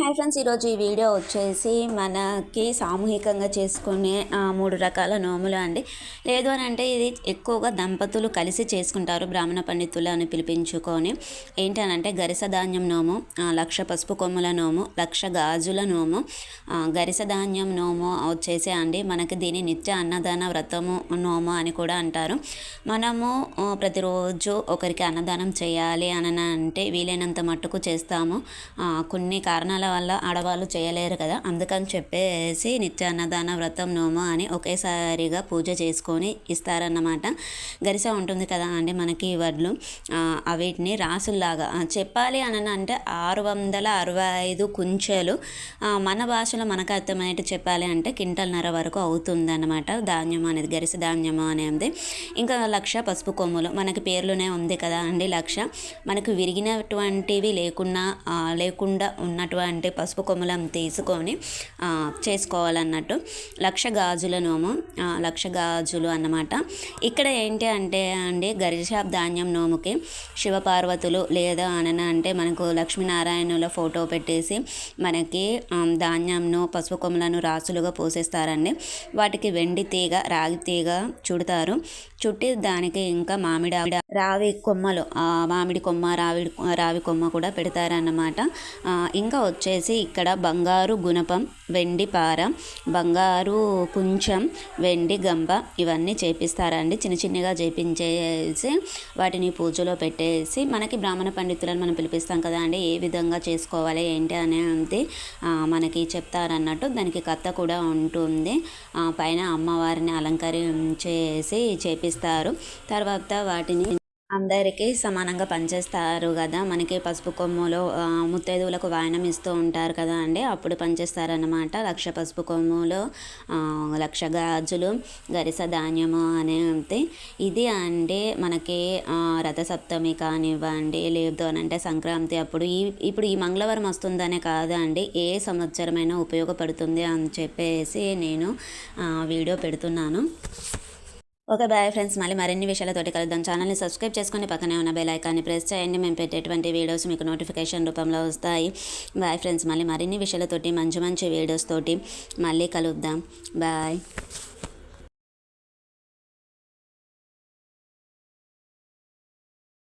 Hi friends. ఈరోజు ఈ video వచ్చేసి మనకి సామూహికంగా చేసుకునే మూడు రకాల నోములు అండి. లేదు అని అంటే ఇది ఎక్కువగా దంపతులు కలిసి చేసుకుంటారు బ్రాహ్మణ పండితులు అని పిలిపించుకొని ఏంటనంటే గరిస ధాన్యం నోము లక్ష పసుపు కొమ్ముల నోము లక్ష గాజుల నోము గరిస ధాన్యం నోము వచ్చేసి అండి. మనకి దీని నిత్య అన్నదాన వ్రతము నోము అని కూడా అంటారు. మనము ప్రతిరోజు ఒకరికి అన్నదానం చేయాలి అని అంటే వీలైనంత మట్టుకు చేస్తాము. కొన్ని కారణాల వల్ల ఆడవాళ్ళు చేయలేరు కదా. అందుకని చెప్పేసి నిత్య అన్నదాన వ్రతం నోము అని ఒకేసారిగా పూజ చేసుకొని ఇస్తారన్నమాట. గరిస ఉంటుంది కదా అండి మనకి ఈ వడ్లు. అవిటిని రాసుల్లాగా. చెప్పాలి అని అంటే ఆరు వందల అరవై ఐదు కుంచెలు. మన భాషలో మనకు అర్థమయ్యేట్టు చెప్పాలి అంటే కింటల్నర వరకు అవుతుందన్నమాట. ధాన్యం అనేది గరిస ధాన్యము అనేది ఇంకా లక్ష పసుపు కొమ్ములు. మనకి పేర్లోనే ఉంది కదా అండి లక్ష. మనకు విరిగినటువంటివి లేకున్నా లేకుండా ఉన్నటువంటి అంటే పసుపు కొమ్మలం తీసుకొని చేసుకోవాలన్నట్టు. లక్ష గాజుల నోము లక్ష గాజులు అన్నమాట. ఇక్కడ ఏంటి అంటే అండి గరిష ధాన్యం నోముకి శివపార్వతులు లేదా అనన అంటే మనకు లక్ష్మీనారాయణుల ఫోటో పెట్టేసి మనకి ధాన్యంను పసుపు కొమ్మలను రాసులుగా పోసేస్తారండి. వాటికి వెండి తీగ రాగి తీగ చుడతారు. చుట్టి దానికి ఇంకా మామిడి రావి కొమ్మలు మామిడి కొమ్మ రావిడి రావి కొమ్మ కూడా పెడతారన్నమాట. ఇంకా వచ్చేసి ఇక్కడ బంగారు గుణపం వెండి పార బంగారు కుంచం వెండి గంప ఇవన్నీ చేపిస్తారండి. చిన్న చిన్నగా చేపించేసి వాటిని పూజలో పెట్టేసి మనకి బ్రాహ్మణ పండితులను మనం పిలిపిస్తాం కదా అండి ఏ విధంగా చేసుకోవాలి ఏంటి అనే ఆ, మనకి చెప్తారన్నట్టు దానికి కథ కూడా ఉంటుంది. పైన అమ్మవారిని అలంకరించేసి చేపిస్తారు. తర్వాత వాటిని అందరికీ సమానంగా పనిచేస్తారు కదా. మనకి పసుపు కొమ్ములో ముత్తైదువులకు వాయనం ఇస్తూ ఉంటారు కదా అండి. అప్పుడు పనిచేస్తారన్నమాట. లక్ష పసుపు కొమ్ములు లక్ష గాజులు గరిస ధాన్యము అనేది ఇది అంటే మనకి రథసప్తమి కానివ్వండి లేదు అని అంటే సంక్రాంతి అప్పుడు ఈ ఇప్పుడు ఈ మంగళవారం వస్తుందనే కాదండి ఏ సంవత్సరమైనా ఉపయోగపడుతుంది అని చెప్పేసి నేను వీడియో పెడుతున్నాను. Okay bye friends. మళ్ళీ మరిన్ని విషయాలతోటి కలుద్దాం. ఛానల్ని సబ్స్క్రైబ్ చేసుకొని పక్కనే ఉన్న బెల్ ఐకాన్ని ప్రెస్ చేయండి. మేము పెట్టేటువంటి వీడియోస్ మీకు నోటిఫికేషన్ రూపంలో వస్తాయి. Bye friends. మళ్ళీ మరిన్ని విషయాలతోటి మంచి మంచి వీడియోస్ తోటి మళ్ళీ కలుద్దాం. బాయ్.